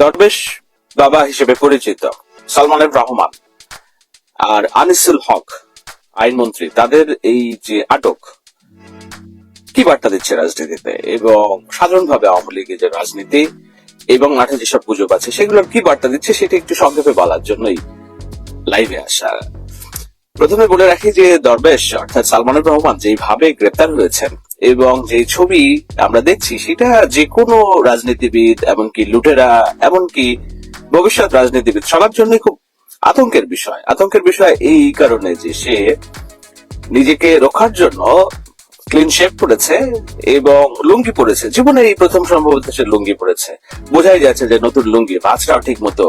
দরবেশ বাবা হিসেবে পরিচিত সালমানের রহমান আর আনিসুল হক আইনমন্ত্রী তাদের এই যে আটক, কি বার্তা দিচ্ছে রাজনীতিতে? এবং সাধারণভাবে আওয়ামী লীগের যে রাজনীতি এবং মাঠে যেসব গুজব আছে, সেগুলোর কি বার্তা দিচ্ছে সেটা একটু সংক্ষেপে বলার জন্যই লাইভে আসা। প্রথমে বলে রাখি যে দরবেশ, অর্থাৎ সালমানুর রহমান যেভাবে গ্রেপ্তার হয়েছেন এবং যে ছবি আমরা দেখছি, সেটা যে কোনো রাজনীতিবিদ, এমনকি লুটেরা, এমনকি ভবিষ্যৎ রাজনীতিবিদ, সবার জন্য খুব আতঙ্কের বিষয়। আতঙ্কের বিষয় এই কারণে যে সে নিজেকে রক্ষার জন্য ক্লিন শেপ পড়েছে এবং লুঙ্গি পড়েছে জীবনে এই প্রথম সম্ভবত সে লুঙ্গি পড়েছে বোঝাই যাচ্ছে যে নতুন লুঙ্গি ভাঁজটাও ঠিক মতো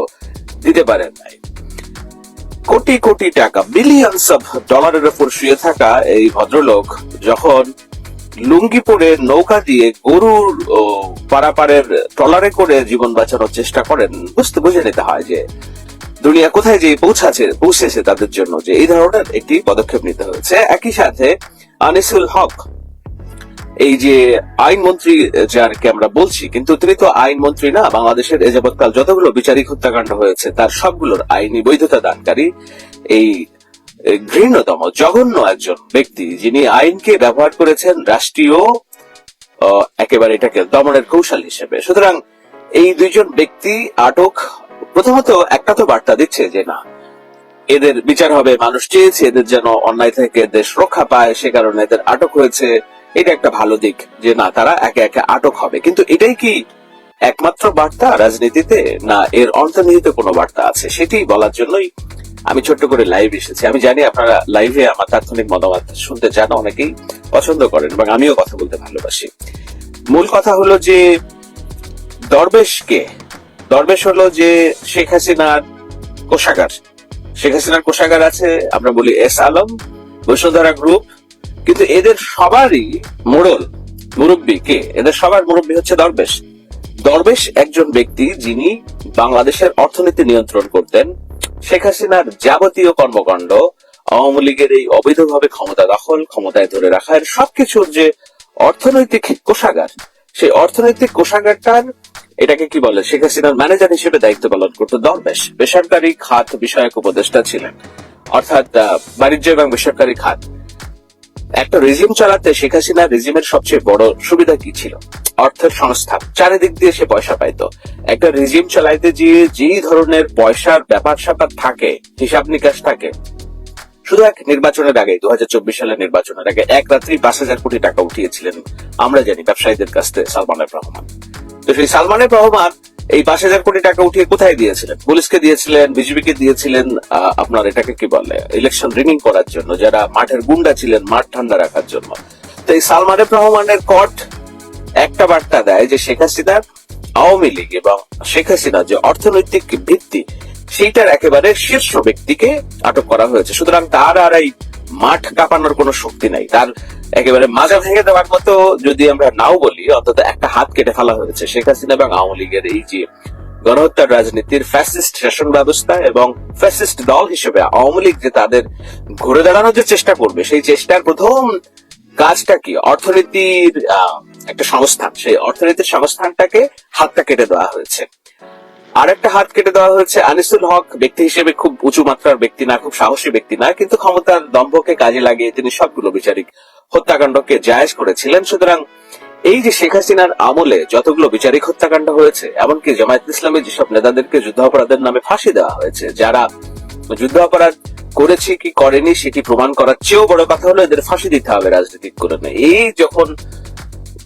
দিতে পারেন নাই। কোটি কোটি টাকা বিলিয়নস অফ ডলারের উপর শুয়ে থাকা এই ভদ্রলোক যখন লুঙ্গি পরে নৌকা দিয়ে গরুর পারাপারের ট্রলারে করে জীবন বাঁচানোর চেষ্টা করেন, বুঝতে, বুঝে নিতে হয় যে দুনিয়া কোথায় যে পৌঁছাছে পৌঁছেছে তাদের জন্য যে এই ধরনের একটি পদক্ষেপ নিতে হয়েছে। একই সাথে আনিসুল হক এই যে আইনমন্ত্রী যারকে আমরা বলছি, কিন্তু তিনি তো আইনমন্ত্রী না, বাংলাদেশের এ যাবৎকাল যতগুলো বিচারিক হত্যাকাণ্ড হয়েছে, তার সবগুলোর আইনি বৈধতা দানকারী এই ঘৃণ্যতম, জঘন্য একজন ব্যক্তি, যিনি আইনকে ব্যবহার করেছেন রাষ্ট্রীয় একেবারে এটাকে দমনের কৌশল হিসেবে। সুতরাং এই দুইজন ব্যক্তি আটক, প্রথমত একটা তো বার্তা দিচ্ছে যে না, এদের বিচার হবে, মানুষ চেয়েছে এদের যেন অন্যায় থেকে দেশ রক্ষা পায়, সে কারণে এদের আটক হয়েছে। এটা একটা ভালো দিক যে না, তারা একে একে আটক হবে। কিন্তু এটাই কি একমাত্র বার্তা রাজনীতিতে? না, এর অন্তর্নিহিত কোনো বার্তা আছে? সেটি বলার জন্যই আমি ছোট্ট করে লাইভ এসেছি। আমি জানি আপনারা লাইভে আমার তাৎক্ষণিক মতামত শুনতে চান, অনেকেই পছন্দ করেন এবং আমিও কথা বলতে ভালোবাসি। মূল কথা হলো যে দরবেশকে, দরবেশ হলো যে শেখ হাসিনার কোষাগার। শেখ হাসিনার কোষাগার আছে, আমরা বলি এস আলম, বসুন্ধরা গ্রুপ কিন্তু এদের সবারই মোড়ল মুরব্বী কে? এদের সবার মুরব্বী হচ্ছে দরবেশ। দরবেশ একজন ব্যক্তি যিনি বাংলাদেশের অর্থনীতি নিয়ন্ত্রণ করতেন, শেখ হাসিনার যাবতীয় কর্মকাণ্ড, আওয়ামী লীগের এই অবৈধভাবে ক্ষমতা দখল, ক্ষমতায় ধরে রাখা, এর সবকিছুর যে অর্থনৈতিক কোষাগার, সেই অর্থনৈতিক কোষাগারটার, এটাকে কি বলে, শেখ হাসিনার ম্যানেজার হিসেবে দায়িত্ব পালন করতো দরবেশ। বেসরকারি খাত বিষয়ক উপদেষ্টা ছিলেন। অর্থাৎ বাণিজ্য এবং বেসরকারি খাত। একটা রেজিম চালাতে শেখ হাসিনা রেজিমের সবচেয়ে বড় সুবিধা কি ছিল? অর্থের সংস্থান চারিদিক দিয়ে সে পয়সা পাইতো। একটা রেজিম চালাইতে গিয়ে যেই ধরনের পয়সার ব্যাপার স্যাপার থাকে, হিসাব নিকাশ থাকে, শুধু এক নির্বাচনের আগে দু হাজার চব্বিশ সালের নির্বাচনের আগে, এক রাত্রি পাঁচ হাজার কোটি টাকা উঠিয়েছিলেন, আমরা জানি, ব্যবসায়ীদের কাছ থেকে সালমানের রহমান। তো সেই সালমানের রহমান এই পাঁচ হাজার কোটি টাকা উঠিয়ে কোথায় দিয়েছিলেন? পুলিশকে দিয়েছিলেন, বিজেপিকে দিয়েছিলেন আপনার এটাকে কি বলে ইলেকশন রিনিং করার জন্য, যারা মাঠের গুন্ডা ছিলেন, মাঠ ঠান্ডা রাখার জন্য। তো এই সালমানের রহমানের কট একটা বার্তা দেয় যে শেখ হাসিনার আওয়ামী লীগ এবং শেখ হাসিনার যে অর্থনৈতিক ভিত্তি, সেইটার একেবারে শীর্ষ ব্যক্তিকে আটক করা হয়েছে। সুতরাং তার আর এই মাঠ কাঁপানোর কোনো শক্তি নাই। তার একেবারে মাজা ভেঙে দেওয়ার মতো যদি আমরা নাও বলি, অন্তত একটা হাত কেটে ফেলা হয়েছে শেখ হাসিনা এবং আওয়ামী লীগের এই যে গণহত্যার রাজনীতির ফ্যাসিস্ট শাসন ব্যবস্থা এবং ফ্যাসিস্ট দল হিসেবে আওয়ামী লীগ যে তাদের ঘুরে দাঁড়ানোর যে চেষ্টা করবে, সেই চেষ্টার প্রথম কাজটা কি? অর্থনীতির একটা সংস্থান। সেই অর্থনীতির সংস্থানটাকে হাতটা কেটে দেওয়া হয়েছে। আর একটা হাত কেটে দেওয়া হয়েছে আনিসুল হক, ব্যক্তি হিসেবে খুব উঁচু মাত্রার ব্যক্তি না, খুব সাহসী ব্যক্তি না, কিন্তু ক্ষমতার দম্ভকে কাজে লাগিয়ে তিনি সবগুলো বিচারিক হত্যাকাণ্ডকে জায়েজ করেছিলেন। সুতরাং এই যে শেখ হাসিনার আমলে যতগুলো বিচারিক হত্যাকাণ্ড হয়েছে, এমনকি জামায়াত ইসলামের যেসব নেতাদেরকে যুদ্ধাপরাধের নামে ফাঁসি দেওয়া হয়েছে, যারা যুদ্ধ অপরাধ করেছে কি করেনি সেটি প্রমাণ করার চেয়েও বড় কথা হলো এদের ফাঁসি দিতে হবে রাজনৈতিক কারণে এই যখন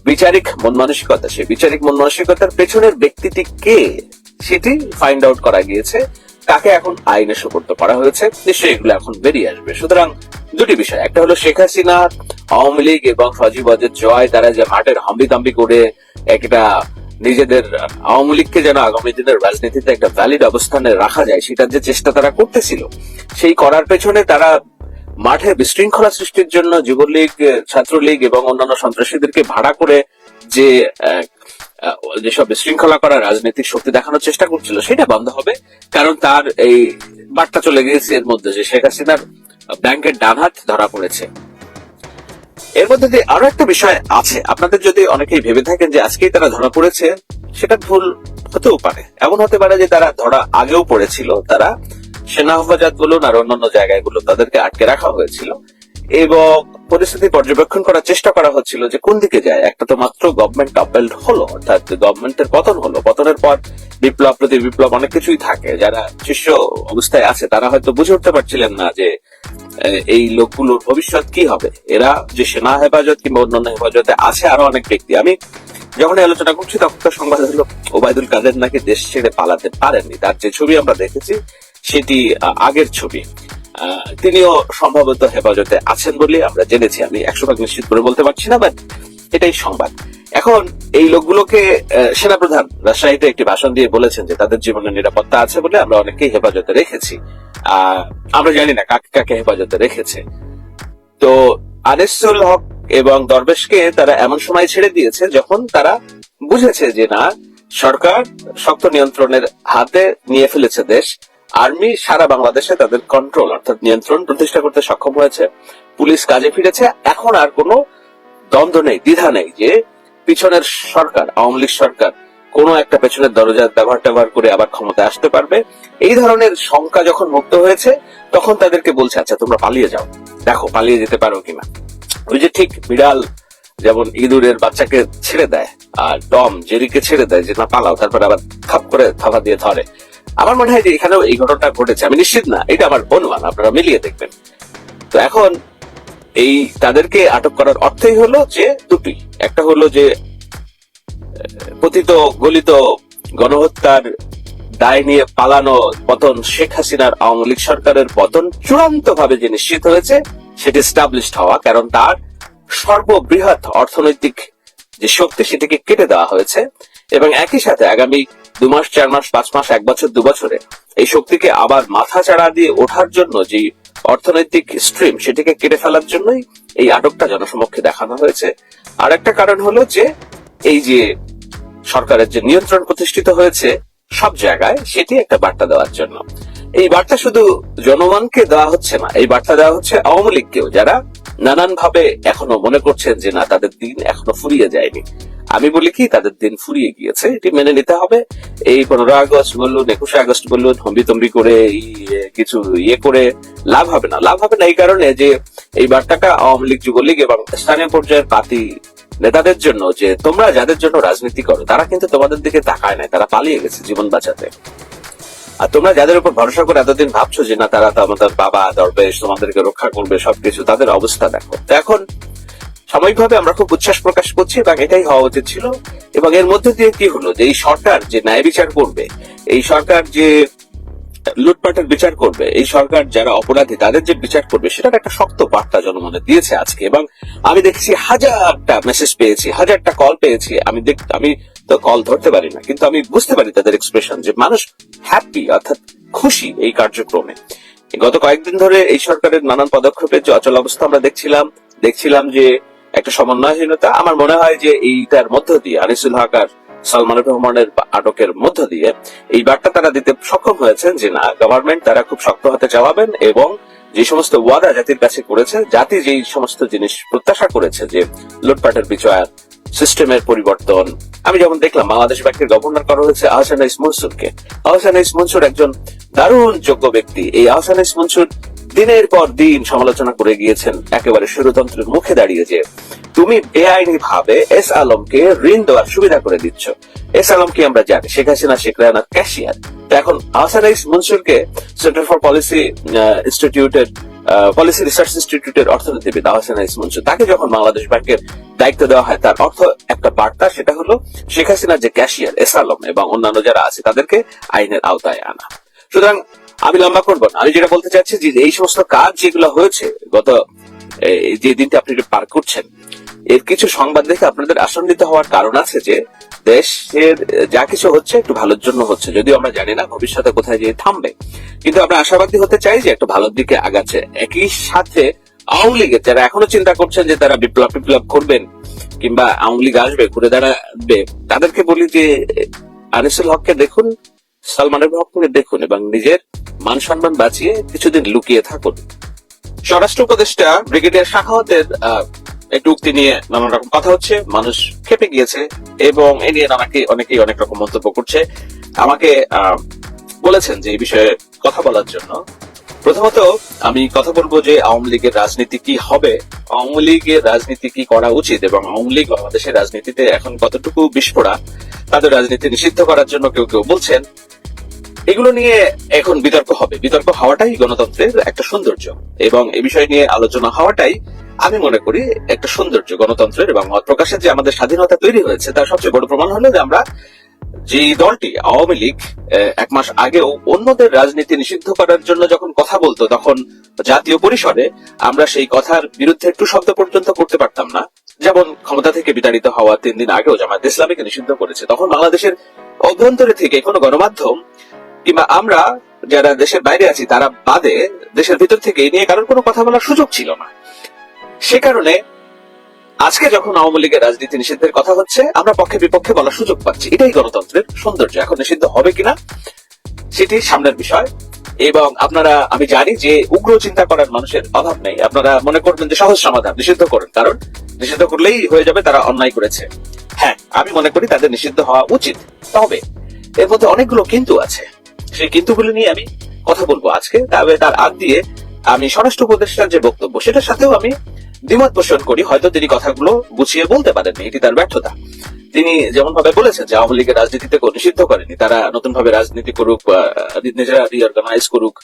বিচারিক মন মানসিকতা সে বিচারিক মন মানসিকতার পেছনের ব্যক্তিটি কে? সেটি ফাইন্ড আউট করা গিয়েছে। কাকে এখন আইনে সুপর্দ করা হয়েছে? নিশ্চয়ই এগুলো এখন বেরিয়ে আসবে। সুতরাং দুটি বিষয়। একটা হলো শেখ হাসিনা, আওয়ামী লীগ এবং সজীব জয়, তারা যে মাঠের হাম্বি তাম্বি করে একটা নিজেদের আওয়ামী লীগকে যেন আগামী দিনের রাজনীতিতে একটা ভ্যালিড অবস্থানে রাখা যায়, সেটার যে চেষ্টা তারা করতেছিল, সেই করার পেছনে তারা মাঠে বিশৃঙ্খলা সৃষ্টির জন্য যুবলীগ, ছাত্রলীগ এবং অন্যান্য সন্ত্রাসীদেরকে ভাড়া করে যে যেসব বিশৃঙ্খলা করা রাজনৈতিক শক্তি দেখানোর চেষ্টা করছিল, সেটা বন্ধ হবে। কারণ তার এই বার্তা চলে গিয়েছে এর মধ্যে যে শেখ হাসিনার ব্যাংকের ডান হাত ধরা পড়েছে। এর মধ্যে দিয়ে আরও একটা বিষয় আছে। আপনাদের যদি অনেকেই ভেবে থাকেন যে আজকেই তারা ধরা পড়েছে, সেটা ভুল হতেও পারে। এমন হতে পারে যে তারা ধরা আগেও পড়েছিল। তারা সেনা হেফাজত বলুন আর অন্যান্য জায়গায়গুলো তাদেরকে আটকে রাখা হয়েছিল। এবং পরিস্থিতি পর্যবেক্ষণ করার চেষ্টা করা হচ্ছিল যে কোন দিকে যায়। একটা তো মাত্র গভর্নমেন্ট আপেল্ড হলো, অর্থাৎ গভর্নমেন্টের পতন হলো। পতনের পর বিপ্লব প্রতি বিপ্লব অনেক কিছুই থাকে। যারা শীর্ষ অবস্থায় আছে, তারা হয়তো বুঝে উঠতে পারছিলেন না যে এই লোকগুলোর ভবিষ্যৎ কি হবে। এরা যে সেনা হেফাজত কিংবা অন্যান্য হেফাজতে আছে আরও অনেক ব্যক্তি। আমি যখন আলোচনা করছি, তখন তো সংবাদ হলো, ওবায়দুল কাদের নাকি দেশ ছেড়ে পালাতে পারেননি। তার যে ছবি আমরা দেখেছি, সেটি আগের ছবি। তিনিও সম্ভবত হেফাজতে আছেন বলে আমরা জেনেছি। আমি একশো ভাগ নিশ্চিত করে বলতে পারছি না, বাট এটাই সংবাদ। এখন এই লোকগুলোকে সেনাপ্রধান রাজশাহীতে একটি ভাষণ দিয়ে বলেছেন যে তাদের জীবনের নিরাপত্তা আছে বলে আমরা অনেকেই হেফাজতে রেখেছি। আমরা জানি না কাকে কাকে হেফাজতে রেখেছে। তো আনিসুল হক এবং দরবেশকে তারা এমন সময় ছেড়ে দিয়েছে যখন তারা বুঝেছে যে না, সরকার শক্ত নিয়ন্ত্রণের হাতে নিয়ে ফেলেছে দেশ। আর্মি সারা বাংলাদেশে তাদের কন্ট্রোল অর্থাৎ নিয়ন্ত্রণ প্রতিষ্ঠা করতে সক্ষম হয়েছে। পুলিশ কাজে ফিরেছে। এখন আর কোনো দ্বন্দ্ব নেই, দ্বিধা নেই যে পিছনের সরকার, আওয়ামী লীগ সরকার কোনো একটা পেছনের দরজা ব্যবহার ট্যাবহার করে আবার ক্ষমতায় আসতে পারবে। এই ধরনের শঙ্কা যখন মুক্ত হয়েছে, তখন তাদেরকে বলছে আচ্ছা তোমরা পালিয়ে যাও। দেখো, পালিয়ে যেতে পারো কিনা। ওই যে ঠিক বিড়াল যেমন ইঁদুরের বাচ্চাকে ছেড়ে দেয়, আর টম জেরিকে ছেড়ে দেয় যে, না, পালাও। তারপর আবার খাপ করে থাপা দিয়ে ধরে। আমার মনে হয় যে এখানেও এই ঘটনাটা ঘটেছে। আমি নিশ্চিত না, এটা আমার অনুমান, আপনারা মিলিয়ে দেখবেন। তো এখন এই তাদেরকে আটক করার অর্থই হলো যে দুটি। একটা হলো যে পতিত গলিত গণহত্যার দায় নিয়ে পালানো পতন শেখ হাসিনার আওয়ামী লীগ সরকারের পতন চূড়ান্ত ভাবে যে নিশ্চিত হয়েছে, সেটি স্টাবলিশড হওয়া, কারণ তার সর্ববৃহৎ অর্থনৈতিক যে শক্তি, সেটিকে কেটে দেওয়া হয়েছে। এবং একই সাথে আগামী দু মাস, চার মাস, পাঁচ মাস, এক বছর, দু বছরে এই শক্তিকে আবার মাথা চাড়া দিয়ে ওঠার জন্য যে অর্থনৈতিক স্ট্রিম সেটিকে কেটে ফেলার জন্যই এই আটকটা জনসমক্ষে দেখানো হয়েছে। আর একটা কারণ হলো যে এই যে সরকারের যে নিয়ন্ত্রণ প্রতিষ্ঠিত হয়েছে সব জায়গায় সেটি একটা বার্তা দেওয়ার জন্য। এই বার্তা শুধু জনগণকে দেওয়া হচ্ছে না, এই বার্তা দেওয়া হচ্ছে আওয়ামী লীগকেও, যারা নানান ভাবে এখনও মনে করছেন যে না, তাদের দিন এখনও ফুরিয়ে যায়নি। আমি বলি কি, তাদের দিন ফুরিয়ে গিয়েছে, এটি মেনে নিতে হবে। এই পনেরো আগস্ট বলুন একুশে আগস্ট বলুন হম্বিতম্বি করে কিছু ইয়ে করে লাভ হবে না। লাভ হবে না এই কারণে যে এই বার্তাটা আওয়ামী লীগ, যুবলীগ এবং স্থানীয় পর্যায়ের পার্টি নেতাদের জন্য, যে তোমরা যাদের জন্য রাজনীতি করো, তারা কিন্তু তোমাদের দিকে তাকায় নাই, তারা পালিয়ে গেছে জীবন বাঁচাতে। আর তোমরা যাদের উপর ভরসা করে এতদিন ভাবছ যে না, তারা তো আমাদের বাবা, দরবেশ, তোমাদেরকে রক্ষা করবে, সবকিছু, তাদের অবস্থা দেখো। এখন সাময়িকভাবে আমরা খুব উচ্ছ্বাস প্রকাশ করছি এবং এটাই হওয়া উচিত ছিল। এবং এর মধ্যে দিয়ে কি হলো? যে এই সরকার যে ন্যায় বিচার করবে, এই সরকার যে লুটপাটের বিচার করবে, এই সরকার যারা অপরাধী তাদের যে বিচার করবে, সেটার একটা শক্ত বার্তা জনমনে দিয়েছে আজকে। এবং আমি দেখছি হাজারটা মেসেজ পেয়েছি, হাজারটা কল পেয়েছি। আমি দেখ, আমি তো কল ধরতে পারি না, কিন্তু আমি বুঝতে পারি তাদের এক্সপ্রেশন যে মানুষ হ্যাপি অর্থাৎ খুশি এই কার্যক্রমে। গত কয়েকদিন ধরে এই সরকারের নানান পদক্ষেপের যে অচল অবস্থা আমরা দেখছিলাম দেখছিলাম যে একটা সমন্বয়হীনতা। আমার মনে হয় যে এইটার মধ্য দিয়ে আনিসুল হক আর সালমানুর রহমানের আটকের মধ্য দিয়ে এই বার্তা তারা দিতে সক্ষম হয়েছেন যে না গভর্নমেন্ট তারা খুব শক্ত হাতে চালাবেন এবং যে সমস্ত ওয়াদা জাতির কাছে করেছে, জাতি যেই সমস্ত জিনিস প্রত্যাশা করেছে যে লুটপাটের বিচার সিস্টেমের পরিবর্তন। আমি যেমন দেখলাম বাংলাদেশ ব্যাংকের গভর্নর করা হয়েছে আহসান ইস মনসুরকে, আহসান ইস মনসুর একজন দারুণ যোগ্য ব্যক্তি। এই আহসান ইস মনসুর দিনের পর দিন সমালোচনা করে গিয়েছেন একেবারে ষড়যন্ত্রের মুখে দাঁড়িয়ে যে তুমি বেআইনি ভাবে এস আলমকে ঋণ দেওয়ার সুবিধা করে দিচ্ছ। এস আলমকে আমরা জানি? শেখ হাসিনা, শেখ রেহানার ক্যাশিয়ার। এখন আহসান ইস মনসুরকে সেন্টার ফর পলিসি ইনস্টিটিউটের পলিসি রিসার্চ ইনস্টিটিউটের অর্থনীতিবিদ আহসান ইস মনসুর, তাকে যখন বাংলাদেশ ব্যাংকের দায়িত্ব দেওয়া হয়, তার অর্থ একটা বার্তা, সেটা হলো শেখ হাসিনার যে ক্যাশিয়ার, এস আলম এবং অন্যান্য যারা আছে, তাদেরকে আইনের আওতায় আনা। সুতরাং আমি লম্বা করব আমি যেটা বলতে চাচ্ছি যে এই সমস্ত কাজ যেগুলো হয়েছে গত যে দিনটা আপনি পার করছেন, এর কিছু সংবাদ দেখে আপনাদের আশঙ্কিত হওয়ার কারণ আছে যে দেশের যা কিছু হচ্ছে একটু ভালোর জন্য হচ্ছে। যদিও আমরা জানি না ভবিষ্যতে কোথায় গিয়ে থামবে। কিন্তু আমরা আশাবাদী হতে চাই যে একটু ভালোর দিকে আগাচ্ছে। একই সাথে আওয়ামী লীগের যারা এখনও চিন্তা করছেন যে তারা বিপ্লব বিপ্লব করবেন কিংবা আওয়ামী লীগ আসবে, ঘুরে দাঁড়াবে, তাদেরকে বলি যে আনিসুল হককে দেখুন সালমানের হককে দেখুন এবং নিজের মান সম্মান বাঁচিয়ে কিছুদিন লুকিয়ে থাকুন। স্বরাষ্ট্র উপদেষ্টা ব্রিগেডিয়ার শাখাওয়াতের একটু উক্তি নিয়ে নানান রকম কথা হচ্ছে, মানুষ খেপে গিয়েছে এবং এ নিয়ে নানাকে অনেকেই অনেক রকম মন্তব্য করছে। আমাকে বলেছেন যে এই বিষয়ে কথা বলার জন্য। প্রথমত, আমি কথা বলব যে আওয়ামী লীগের রাজনীতি কি হবে, আওয়ামী লীগের রাজনীতি কি করা উচিত এবং আওয়ামী লীগ বাংলাদেশের রাজনীতিতে এখন কতটুকু বিস্ফোরা তাদের রাজনীতি নিষিদ্ধ করার জন্য কেউ কেউ বলছেন। এগুলো নিয়ে এখন বিতর্ক হবে। বিতর্ক হওয়াটাই গণতন্ত্রের একটা সৌন্দর্য। এবং এ বিষয় নিয়ে আলোচনা হওয়াটাই আমি মনে করি একটা সৌন্দর্য গণতন্ত্রের এবং মত প্রকাশের যে আমাদের স্বাধীনতা তৈরি হয়েছে, তার সবচেয়ে বড় প্রমাণ হলো যে আমরা যে দলটি আওয়ামী লীগ এক মাস আগেও অন্যদের রাজনীতি নিষিদ্ধ করার জন্য যখন কথা বলতো, তখন জাতীয় পরিসরে আমরা সেই কথার বিরুদ্ধে একটু শব্দ পর্যন্ত করতে পারতাম না। যেমন ক্ষমতা থেকে বিতাড়িত হওয়া তিন দিন আগেও জামায়াত ইসলামীকে নিষিদ্ধ করেছে। তখন বাংলাদেশের অভ্যন্তরে থেকে কোনো গণমাধ্যম কিংবা আমরা যারা দেশের বাইরে আছি, তারা বাদে দেশের ভিতর থেকে এই নিয়ে কারোর কোনো কথা বলার সুযোগ ছিল না। সে কারণে আজকে যখন আওয়ামী লীগের রাজনীতি নিষিদ্ধের কথা হচ্ছে, আমরা পক্ষে বিপক্ষে বলার সুযোগ পাচ্ছি। এটাই গণতন্ত্রের সৌন্দর্য। এখন নিষিদ্ধ হবে কিনা, সেটি সামনের বিষয়। এবং আপনারা, আমি জানি যে উগ্র চিন্তা করার মানুষের অভাব নেই। আপনারা মনে করবেন যে সহজ সমাধান, নিষিদ্ধ করেন। কারণ নিষিদ্ধ করলেই হয়ে যাবে, তারা অন্যায় করেছে। হ্যাঁ আমি মনে করি তাদের নিষিদ্ধ হওয়া উচিত। তবে এর মধ্যে অনেকগুলো কিন্তু আছে। সেই কিন্তুগুলো নিয়ে আমি কথা বলব আজকে। তবে তার আগ দিয়ে আমি স্বরাষ্ট্র উপদেষ্টার যে বক্তব্য, সেটার সাথেও আমি দ্বিমত পোষণ করি। হয়তো তিনি কথাগুলো গুছিয়ে বলতে পারেননি, এটি তার ব্যর্থতা। তিনি যেমন ভাবে বলেছেন যে আওয়ামী লীগের রাজনীতিতে নিষিদ্ধ করেনি তারা নতুন ভাবে রাজনীতি করুক নিজেরা রিঅর্গানাইজ করুক।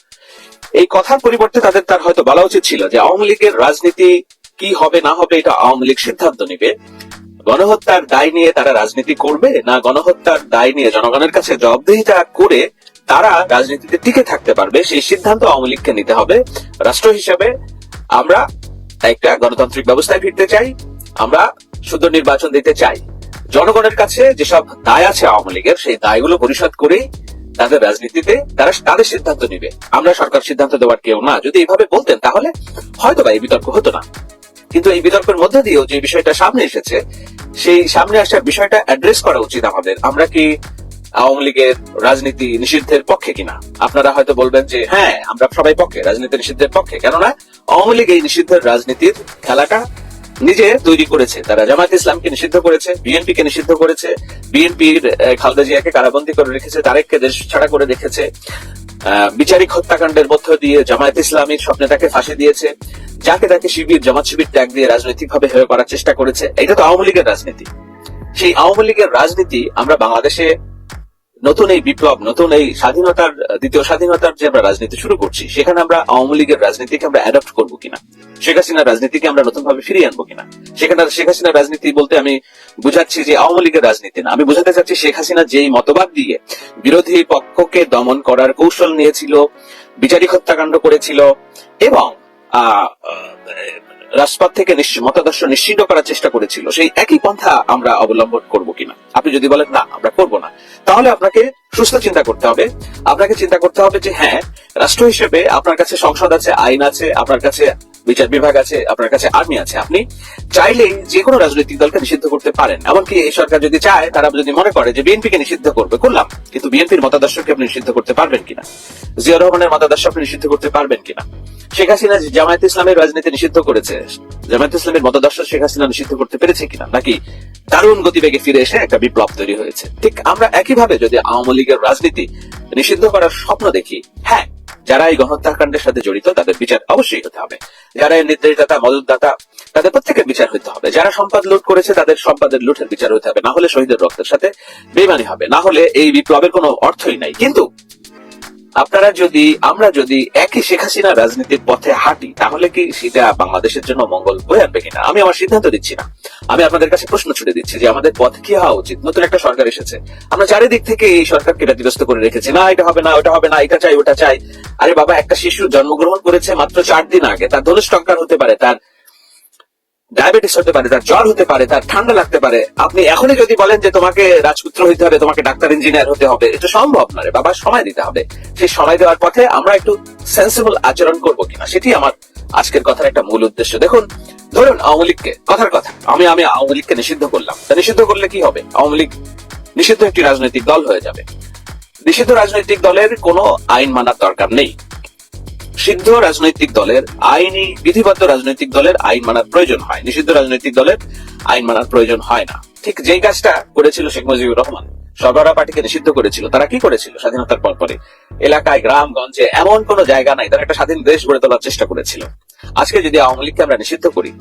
এই কথার পরিবর্তে তাদের তার হয়তো বলা উচিত ছিল যে আওয়ামী লীগের রাজনীতি কি হবে, না হবে, এটা আওয়ামী লীগ সিদ্ধান্ত নিবে। গণহত্যার দায় নিয়ে তারা রাজনীতি করবে, না গণহত্যার দায় নিয়ে জনগণের কাছে জবাবদিহিতা করে তারা রাজনীতিতে টিকে থাকতে পারবে, সেই সিদ্ধান্ত আওয়ামী লীগকে নিতে হবে। রাষ্ট্র হিসেবে আমরা একটা গণতান্ত্রিক ব্যবস্থায় ফিরতে চাই, আমরা শুদ্ধ নির্বাচন দিতে চাই। জনগণের কাছে যেসব দায় আছে আওয়ামী লীগের, সেই দায়গুলো পরিশোধ করেই তাদের রাজনীতিতে তারা তাদের সিদ্ধান্ত নিবে। আমরা সরকার সিদ্ধান্ত দেওয়ার কেউ না। যদি এইভাবে বলতেন তাহলে হয়তো বা এই বিতর্ক হতো না। কিন্তু এই বিতর্কের মধ্যে দিয়েও যে বিষয়টা সামনে এসেছে, সেই সামনে আসার বিষয়টা অ্যাড্রেস করা উচিত আমাদের। আমরা কি আওয়ামী লীগের রাজনীতি নিষিদ্ধের পক্ষে কিনা? আপনারা হয়তো বলবেন যে হ্যাঁ আমরা সবাই পক্ষে, রাজনীতি নিষিদ্ধের পক্ষে। কেননা, আওয়ামী লীগ এই নিষিদ্ধের রাজনীতির খেলাটা নিজে তৈরি করেছে। তারা জামায়াত ইসলামকে নিষিদ্ধ করেছে বিএনপি কে নিষিদ্ধ করেছে, বিএনপির খালেদা জিয়াকে কারাবন্দী করে রেখেছে, তারেককে দেশ ছাড়া করে রেখেছে। বিচারিক হত্যাকাণ্ডের মধ্য দিয়ে জামায়াত ইসলামীর স্বপ্নে তাকে ফাঁসি দিয়েছে। যাকে তাকে শিবির, জামাত শিবির ট্যাগ দিয়ে রাজনৈতিক ভাবে হেয় করার চেষ্টা করেছে, এটা তো আওয়ামী লীগের রাজনীতি। সেই আওয়ামী লীগের রাজনীতি আমরা বাংলাদেশে নতুন এই বিপ্লব, নতুন এই স্বাধীনতার, দ্বিতীয় স্বাধীনতার যে আমরা রাজনীতি শুরু করছি, সেখানে আমরা আওয়ামী লীগের রাজনীতিকে আমরা অ্যাডপ্ট করব কিনা? শেখ হাসিনার রাজনীতিকে আমরা নতুন ভাবে ফিরিয়ে আনব কিনা? সেখানে শেখ হাসিনার রাজনীতি বলতে আমি বুঝাচ্ছি যে আওয়ামী লীগের রাজনীতি না। আমি বুঝাতে চাচ্ছি শেখ হাসিনা যেই মতবাদ দিয়ে বিরোধী পক্ষকে দমন করার কৌশল নিয়েছিল, বিচারিক হত্যাকাণ্ড করেছিল এবং রাজপথ থেকে মতাদর্শ নিশ্চিত করার চেষ্টা করেছিল। সেই একই পন্থা আমরা অবলম্বন করব কিনা? আপনি যদি বলেন, না, আমরা করব না। তাহলে আপনাকে সুস্থ চিন্তা করতে হবে। আপনাকে চিন্তা করতে হবে যে হ্যাঁ রাষ্ট্র হিসেবে আপনার কাছে সংসদ আছে, আইন আছে, আপনার কাছে বিচার বিভাগ আছে, আপনার কাছে আর্মি আছে। আপনি চাইলেই যে কোনো রাজনৈতিক দলকে নিষিদ্ধ করতে পারেন। এমনকি এই সরকার যদি চায়, তারা যদি মনে করে যে বিএনপিকে নিষিদ্ধ করবে, করলাম। কিন্তু বিএনপির মতাদর্শকে আপনি নিষিদ্ধ করতে পারবেন কিনা? জিয়া রহমানের মতাদর্শ আপনি নিষিদ্ধ করতে পারবেন কিনা? শেখ হাসিনা জামায়াত ইসলামের রাজনীতি নিষিদ্ধ করেছে, জামায়াত ইসলামের মতাদর্শ শেখ হাসিনা নিষিদ্ধ করতে পেরেছে কিনা? নাকি দারুণ গতিবেগে ফিরে এসে একটা বিপ্লব তৈরি হয়েছে? ঠিক আমরা একইভাবে যদি আওয়ামী লীগের রাজনীতি নিষিদ্ধ করার স্বপ্ন দেখি হ্যাঁ যারা এই গণহত্যাকাণ্ডের সাথে জড়িত, তাদের বিচার অবশ্যই হতে হবে। যারা এর নির্দেশদাতা, মদতদাতা, তাদের প্রত্যেকের বিচার হতে হবে। যারা সম্পদ লুট করেছে, তাদের সম্পাদের লুটের বিচার হতে হবে। না হলে শহীদের রক্তের সাথে বেমানি হবে। না হলে এই বিপ্লবের কোনো অর্থই নাই। কিন্তু আপনারা যদি, আমরা যদি একই শেখ হাসিনা রাজনীতির পথে হাঁটি, তাহলে কি সেটা বাংলাদেশের জন্য মঙ্গল বয়ে আনবে কিনা? আমি আমার সিদ্ধান্ত দিচ্ছি না। আমি আপনাদের কাছে প্রশ্ন ছুড়ে দিচ্ছি যে আমাদের পথ কি হওয়া উচিত? নতুন একটা সরকার এসেছে। আমরা চারিদিক থেকে এই সরকারকে ব্যতিগ্রস্ত করে রেখেছি। না, এটা হবে না, ওটা হবে না, এটা চাই, ওটা চাই। আরে বাবা, একটা শিশু জন্মগ্রহণ করেছে মাত্র চার দিন আগে। তার ধনুষ্টঙ্কার হতে পারে, তার ডায়াবেটিস হতে পারে, তার জ্বর হতে পারে, তার ঠান্ডা লাগতে পারে। আপনি এখনই যদি বলেন যে তোমাকে রাজপুত্র হইতে হবে, তোমাকে ডাক্তার, ইঞ্জিনিয়ার হতে হবে, এটা সম্ভব না রে বাবা, সময় দিতে হবে। সেই সময় দেওয়ার পথে আমরা একটু সেন্সিবল আচরণ করব কিনা সেটি আমার আজকের কথার একটা মূল উদ্দেশ্য। দেখুন, ধরুন আওয়ামী লীগকে, কথার কথা, আমি আমি আওয়ামী লীগকে নিষিদ্ধ করলাম। তা নিষিদ্ধ করলে কি হবে? আওয়ামী লীগ নিষিদ্ধ একটি রাজনৈতিক দল হয়ে যাবে। নিষিদ্ধ রাজনৈতিক দলের কোনো আইন মানার দরকার নেই। সিদ্ধ রাজনৈতিক দলের আইনি, বিধিবদ্ধ রাজনৈতিক দলের আইন মানার প্রয়োজন হয়। নিষিদ্ধ রাজনৈতিক দলের আইন মানার প্রয়োজন হয় না। ঠিক যেই কাজটা করেছিল শেখ মুজিবুর রহমান সরবরাহ পার্টিকে নিষিদ্ধ করেছিল, তারা কি করেছিল স্বাধীনতার পর পরে এলাকায়, গ্রামগঞ্জে এমন কোন জায়গা নাই, তারা একটা স্বাধীন দেশ গড়ে তোলার চেষ্টা করেছিল। আজকে যদি আওয়ামী লীগকে আমরা নিষিদ্ধ করি,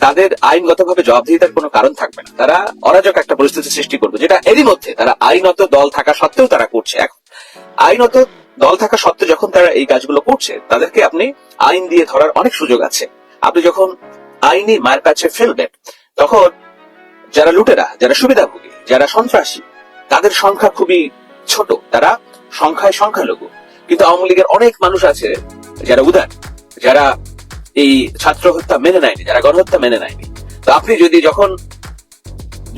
তাদের আইনগত আইনগতভাবে জবাবদিহিতার কোনো কারণ থাকবে না। তারা অরাজক একটা পরিস্থিতি সৃষ্টি করবে, যেটা এরই মধ্যে তারা আইনত দল থাকা সত্ত্বেও তারা করছে। এখন, আইনত দল থাকা সত্ত্বেও যখন তারা এই কাজগুলো করছে, তাদেরকে আপনি আইন দিয়ে ধরার অনেক সুযোগ আছে। আপনি যখন আইনি মায়ের কাছে ফেলবেন, তখন যারা লুটেরা, যারা সুবিধাভোগী, যারা সন্ত্রাসী, তাদের সংখ্যা খুবই ছোট। তারা সংখ্যায় সংখ্যালঘু। কিন্তু আওয়ামী লীগের অনেক মানুষ আছে যারা উদার, যারা এই ছাত্র হত্যা মেনে নেয়নি, যারা গণহত্যা মেনে নেয়নি। তো আপনি যদি যখন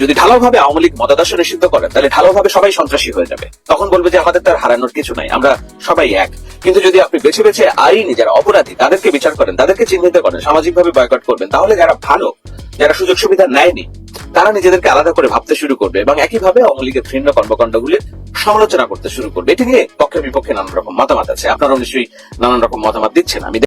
যদি ঢালাওভাবে আওয়ামী লীগ মতাদর্শ নিষিদ্ধ করেন তাহলে ঢালাওভাবে সবাই সন্ত্রাসী হয়ে যাবে। তখন বলবে যে আমাদের তার হারানোর কিছু নাই, আমরা সবাই এক। কিন্তু যদি আপনি বেছে বেছে আইনি, যারা অপরাধী, তাদেরকে বিচার করেন, তাদেরকে চিহ্নিত করেন, সামাজিকভাবে বয়কট করবেন, তাহলে যারা ভালো, যারা সুযোগ সুবিধা নেয়নি, তারা নিজেদেরকে আলাদা করে ভাবতে শুরু করবে এবং একইভাবে আওয়ামী লীগের ঘৃণ্য কর্মকাণ্ডগুলির সমালোচনা করতে শুরু করবে। এটি নিয়ে পক্ষে বিপক্ষে নানান রকম মতামত আছে। আপনারাও নিশ্চয়ই নানান রকম মতামত দিচ্ছেন, আমি